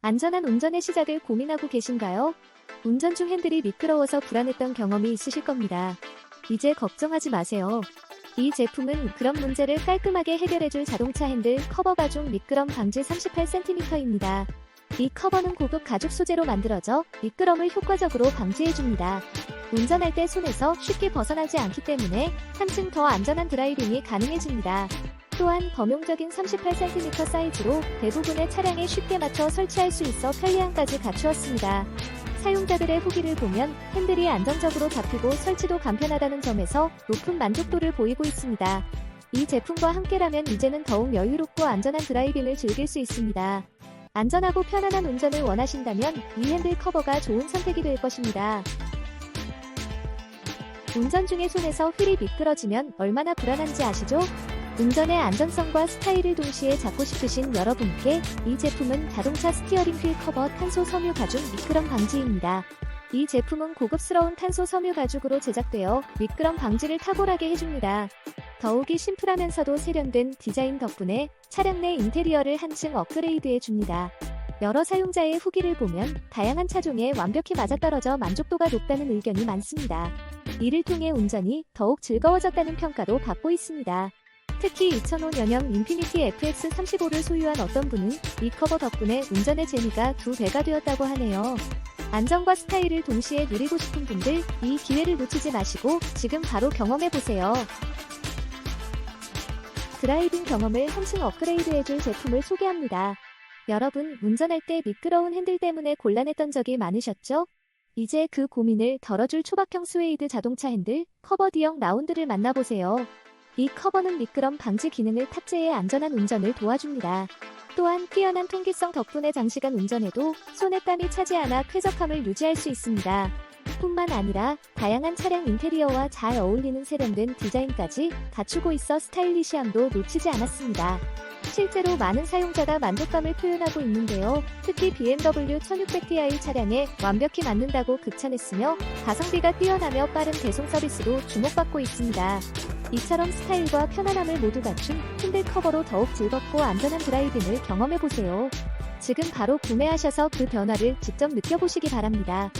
안전한 운전의 시작을 고민하고 계신가요? 운전 중 핸들이 미끄러워서 불안했던 경험이 있으실 겁니다. 이제 걱정하지 마세요. 이 제품은 그런 문제를 깔끔하게 해결해줄 자동차 핸들 커버 가죽 미끄럼 방지 38cm입니다. 이 커버는 고급 가죽 소재로 만들어져 미끄럼을 효과적으로 방지해줍니다. 운전할 때 손에서 쉽게 벗어나지 않기 때문에 한층 더 안전한 드라이빙이 가능해집니다. 또한 범용적인 38cm 사이즈로 대부분의 차량에 쉽게 맞춰 설치할 수 있어 편리함까지 갖추었습니다. 사용자들의 후기를 보면 핸들이 안정적으로 잡히고 설치도 간편하다는 점에서 높은 만족도를 보이고 있습니다. 이 제품과 함께라면 이제는 더욱 여유롭고 안전한 드라이빙을 즐길 수 있습니다. 안전하고 편안한 운전을 원하신다면 이 핸들 커버가 좋은 선택이 될 것입니다. 운전 중에 손에서 휠이 미끄러지면 얼마나 불안한지 아시죠? 운전의 안전성과 스타일을 동시에 잡고 싶으신 여러분께 이 제품은 자동차 스티어링 휠 커버 탄소 섬유 가죽 미끄럼 방지입니다. 이 제품은 고급스러운 탄소 섬유 가죽으로 제작되어 미끄럼 방지를 탁월하게 해줍니다. 더욱이 심플하면서도 세련된 디자인 덕분에 차량 내 인테리어를 한층 업그레이드해 줍니다. 여러 사용자의 후기를 보면 다양한 차종에 완벽히 맞아떨어져 만족도가 높다는 의견이 많습니다. 이를 통해 운전이 더욱 즐거워졌다는 평가도 받고 있습니다. 특히 2005년형 인피니티 FX35를 소유한 어떤 분은 이 커버 덕분에 운전의 재미가 두 배가 되었다고 하네요. 안전과 스타일을 동시에 누리고 싶은 분들 이 기회를 놓치지 마시고 지금 바로 경험해보세요. 드라이빙 경험을 한층 업그레이드해줄 제품을 소개합니다. 여러분, 운전할 때 미끄러운 핸들 때문에 곤란했던 적이 많으셨죠? 이제 그 고민을 덜어줄 초박형 스웨이드 자동차 핸들 커버 D형 라운드를 만나보세요. 이 커버는 미끄럼 방지 기능을 탑재해 안전한 운전을 도와줍니다. 또한 뛰어난 통기성 덕분에 장시간 운전에도 손에 땀이 차지 않아 쾌적함을 유지할 수 있습니다. 뿐만 아니라 다양한 차량 인테리어와 잘 어울리는 세련된 디자인까지 갖추고 있어 스타일리시함도 놓치지 않았습니다. 실제로 많은 사용자가 만족감을 표현하고 있는데요. 특히 BMW 1600ti 차량에 완벽히 맞는다고 극찬했으며 가성비가 뛰어나며 빠른 배송 서비스로 주목받고 있습니다. 이처럼 스타일과 편안함을 모두 갖춘 핸들 커버로 더욱 즐겁고 안전한 드라이빙을 경험해보세요. 지금 바로 구매하셔서 그 변화를 직접 느껴보시기 바랍니다.